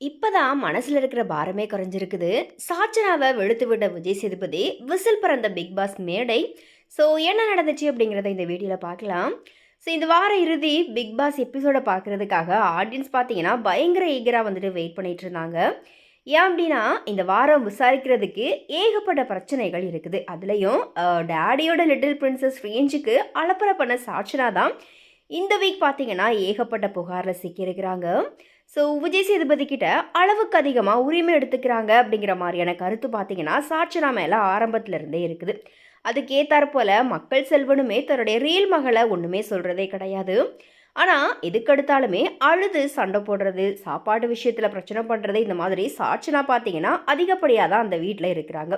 இப்பதான் மனசுல இருக்கிற பாரமே குறைஞ்சிருக்குது. சாச்சனாவை வெளுத்து விட்ட விஜய் சேதுபதி விசில் பறந்த பிக் பாஸ் மேடை. ஸோ என்ன நடந்துச்சு அப்படிங்கிறத இந்த வீடியோவில் பார்க்கலாம். ஸோ இந்த வார இறுதி பிக் பாஸ் எபிசோடை பார்க்குறதுக்காக ஆடியன்ஸ் பார்த்தீங்கன்னா பயங்கர ஈகராக வந்துட்டு வெயிட் பண்ணிட்டு இருந்தாங்க. ஏன் அப்படின்னா இந்த வாரம் விசாரிக்கிறதுக்கு ஏகப்பட்ட பிரச்சனைகள் இருக்குது. அதுலேயும் டேடியோட லிட்டில் பிரின்சஸ் ரேஞ்சுக்கு அலப்பற பண்ண சாட்சனா தான் இந்த வீக் பார்த்தீங்கன்னா ஏகப்பட்ட புகாரில் சிக்கியிருக்கிறாங்க. ஸோ விஜய் சேதுபதி கிட்ட அளவுக்கு அதிகமாக உரிமை எடுத்துக்கிறாங்க அப்படிங்கிற மாதிரியான கருத்து பார்த்தீங்கன்னா சாட்சனா மேலே ஆரம்பத்திலிருந்தே இருக்குது. அதுக்கேத்தாற்போல் மக்கள் செல்வனுமே தன்னுடைய ரியல் மகளை ஒன்றுமே சொல்கிறதே கிடையாது. ஆனால் எதுக்கெடுத்தாலுமே அழுது சண்டை போடுறது சாப்பாடு விஷயத்தில் பிரச்சனை பண்ணுறது இந்த மாதிரி சாட்சனா பார்த்தீங்கன்னா அதிகப்படியாக தான் அந்த வீட்டில் இருக்கிறாங்க.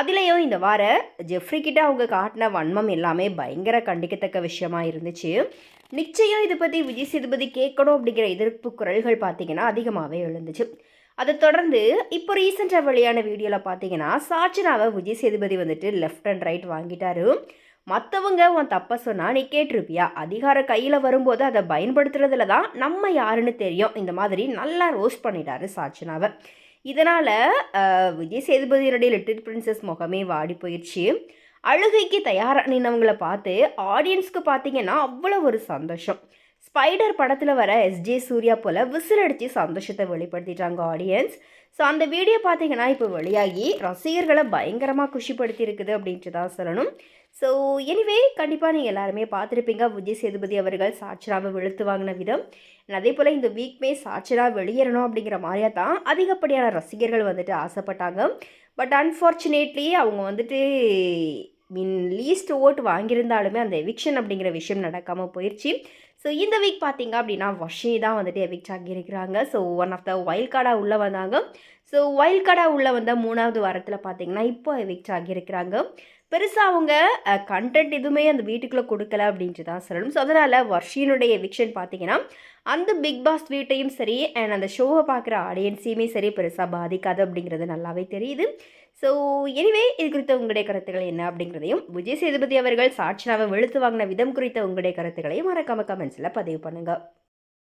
அதுலேயும் இந்த வார ஜெஃப்ரி கிட்ட அவங்க காட்டின வன்மம் எல்லாமே பயங்கர கண்டிக்கத்தக்க விஷயமா இருந்துச்சு. நிச்சயம் இதை பற்றி விஜய் சேதுபதி கேட்கணும் அப்படிங்கிற எதிர்ப்பு குரல்கள் பார்த்தீங்கன்னா அதிகமாகவே எழுந்துச்சு. அதை தொடர்ந்து இப்போ ரீசெண்டாக வெளியான வீடியோவில் பார்த்தீங்கன்னா சாச்சனாவை விஜய் சேதுபதி வந்துட்டு லெஃப்ட் அண்ட் ரைட் வாங்கிட்டாரு. மற்றவங்க உன் தப்பை சொன்னால் நீ கேட்டிருப்பியா? அதிகார கையில் வரும்போது அதை பயன்படுத்துறதுல தான் நம்ம யாருன்னு தெரியும். இந்த மாதிரி நல்லா ரோஸ்ட் பண்ணிட்டாரு சாச்சனாவை இதனால் விஜய் சேதுபதியினுடைய லிட்டில் பிரின்சஸ் முகமே வாடி போயிடுச்சு அழுகைக்கு தயாரானவங்களை பார்த்து ஆடியன்ஸ்க்கு பார்த்தீங்கன்னா அவ்வளோ ஒரு சந்தோஷம். ஸ்பைடர் படத்தில் வர எஸ்ஜே சூர்யா போல் விசில் அடித்து சந்தோஷத்தை வெளிப்படுத்திட்டாங்க ஆடியன்ஸ் ஸோ அந்த வீடியோ பார்த்தீங்கன்னா இப்போ வெளியாகி ரசிகர்களை பயங்கரமாக குஷிப்படுத்தி இருக்குது அப்படின்ட்டு தான் சொல்லணும். ஸோ எனிவே கண்டிப்பாக நீங்கள் எல்லாருமே பார்த்துருப்பீங்க விஜய் சேதுபதி அவர்கள் சாட்சராவை வெளுத்து வாங்கின விதம். அதே போல் இந்த வீக்மே சாட்சரா வெளியேறணும் அப்படிங்கிற மாதிரியா தான் அதிகப்படியான ரசிகர்கள் வந்துட்டு ஆசைப்பட்டாங்க. பட் அன்ஃபார்ச்சுனேட்லி அவங்க வந்துட்டு மீன் லீஸ்ட் ஓட்டு வாங்கியிருந்தாலுமே அந்த எவிக்ஷன் அப்படிங்கிற விஷயம் நடக்காமல் போயிடுச்சு ஸோ இந்த வீக் பார்த்தீங்க அப்படின்னா வஷே தான் வந்துட்டு evict ஆகியிருக்கிறாங்க. So one of the wild கார்டாக உள்ளே வந்தாங்க. ஸோ வைல்ட் கார்டாக உள்ளே வந்த மூணாவது வாரத்தில் பார்த்தீங்கன்னா இப்போ எவிக்ட் ஆகியிருக்கிறாங்க. பெருசாக அவங்க கண்டென்ட் எதுவுமே அந்த வீட்டுக்குள்ளே கொடுக்கல அப்படின்ட்டு தான் சொல்லணும். ஸோ அதனால் வர்ஷினுடைய எவிக்ஷன் பார்த்தீங்கன்னா அந்த பிக் பாஸ் வீட்டையும் சரி அண்ட் அந்த ஷோவை பார்க்குற ஆடியன்ஸையுமே சரி பெருசாக பாதிக்காது அப்படிங்கிறது நல்லாவே தெரியுது. ஸோ எனிவே இது குறித்த உங்களுடைய கருத்துக்கள் என்ன அப்படிங்கிறதையும் விஜய் சேதுபதி அவர்கள் சாட்சினாவை வெளுத்து வாங்கின விதம் குறித்த உங்களுடைய கருத்துக்களையும் மறக்காம கமெண்ட்ஸில் பதிவு பண்ணுங்கள்